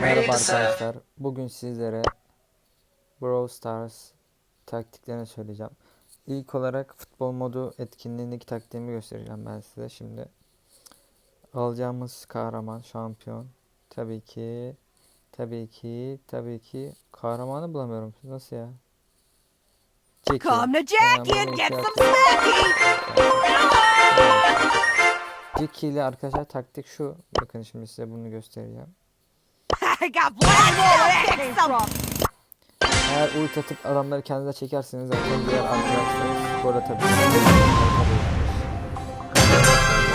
Merhaba arkadaşlar. Bugün sizlere Brawl Stars taktiklerini söyleyeceğim. İlk olarak futbol modu etkinliğindeki taktiğimi göstereceğim ben size şimdi. Alacağımız kahraman, şampiyon. Tabii ki, tabii ki, tabii ki kahramanı bulamıyorum. Nasıl ya? Jackie. Come to Jackie and get some. Jackie ile arkadaşlar taktik şu. Bakın şimdi size bunu göstereceğim. I got plenty more where that came from. Eğer ult atıp adamları kendinize çekerseniz zaten diğer arkadaşlarınız gol atabilir.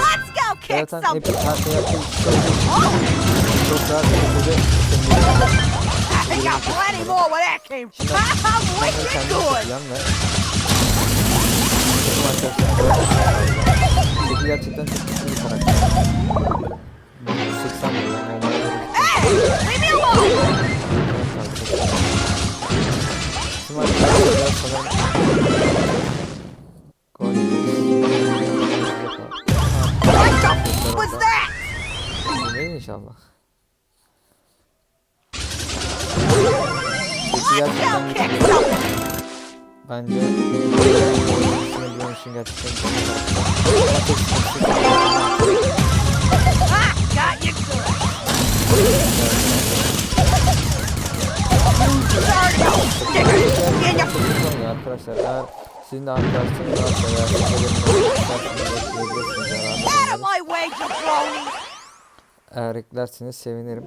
Let's go kick Zaten hep her şey çok rahat bir şekilde I got plenty more where that came from. I'm wicked good. gerçekten çok güçlü bir karakter. 180 milyon Hey, leave me alone. Bizim arkadaşlar sanırım gol? Değil inşallah. Bence oyun için gerçekten çok arkadaşlar. Eğer sizin de arkadaşlarınız varsa veya. Eğer eklerseniz sevinirim.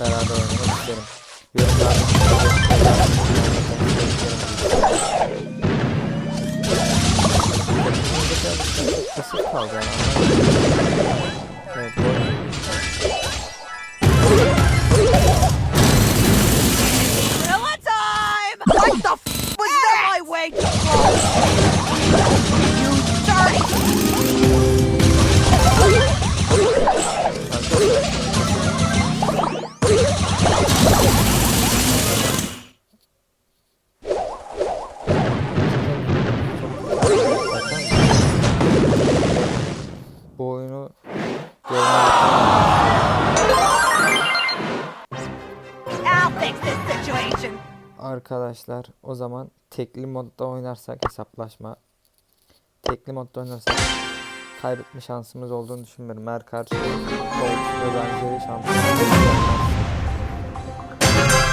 Beraber oynamak isterim. Yorumlarda Pasif kaldı yani. Evet, gol. What the f was that? my way, jabroni. You dirty Bu oyunu arkadaşlar o zaman tekli modda oynarsak hesaplaşma tekli modda oynarsak kaybetme şansımız olduğunu düşünmüyorum. Eğer karşı Colt ve benzeri şampiyon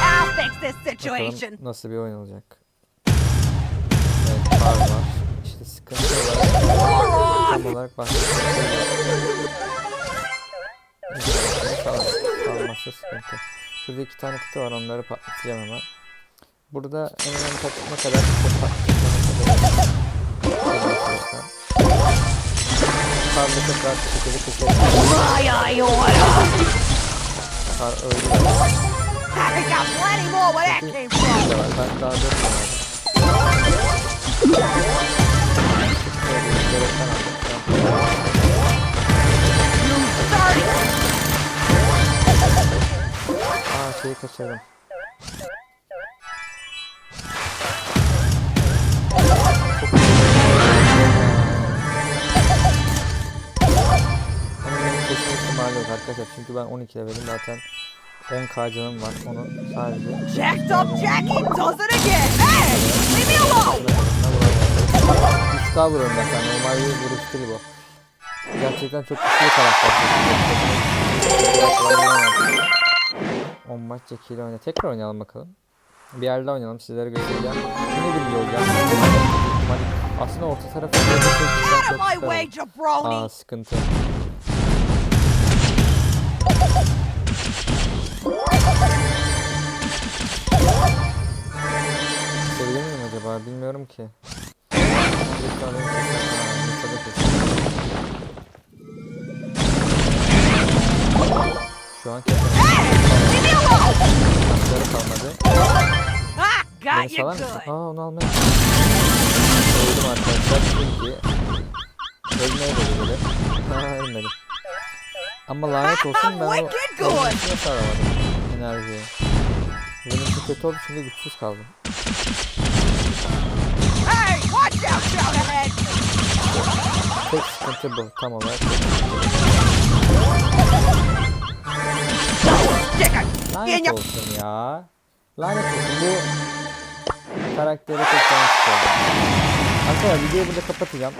I'll fix this situation. Bakalım nasıl bir oyun olacak. Evet var var. İşte sıkıntı olarak tam olarak. Kalmaz. Kalmazsa sıkıntı. Şurada iki tane kutu var onları patlatacağım ama. Burada en önemli patlatma kadar. Karlı çok rahat bir şekilde order. Kar öldü. Ben daha dönmüyorum. Aa şeyi kaçırdım. İhtimali yok arkadaşlar çünkü ben 12 levelim zaten 10k canım var onun sadece Jacked up Jackie does it again. Hey, leave me alone. 3k vuruyorum sana normal bir vuruş değil bu. Gerçekten çok güçlü bir karakter. 10 maç Jackie ile oyna. Tekrar oynayalım bakalım. Bir yerde oynayalım sizlere göstereceğim. Yine bir olacak. Aslında orta tarafa Out çok of my way, isterim. jabroni. Aa sıkıntı. Sevilir ki. Şu an kesin. Taşları kalmadı. Beni salar mısın? Aa onu almaya. Öldüm arkadaşlar çünkü ölmeye de böyle. Ha ölmedim. Ama lanet olsun ben o enerjiye saramadım. Enerjiye. Benimki kötü oldu çünkü güçsüz kaldım. Hey, watch out, shout ahead. Tek sıkıntı bu tam olarak. Lanet olsun ya. Lanet olsun bu karakteri çok sıkıyordu. Arkadaşlar videoyu burada kapatacağım.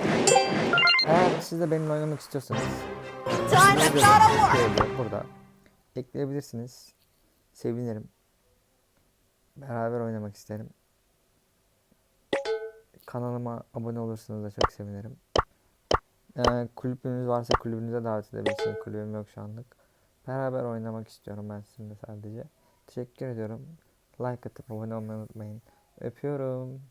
Eğer siz de benimle oynamak istiyorsanız burada ekleyebilirsiniz. Sevinirim. Beraber oynamak isterim. Kanalıma abone olursanız da çok sevinirim. Ee, kulübünüz varsa kulübünüze davet edebilirsiniz. Kulübüm yok şu anlık. Beraber oynamak istiyorum ben sizinle sadece. Teşekkür ediyorum. Like atıp abone olmayı unutmayın. Öpüyorum.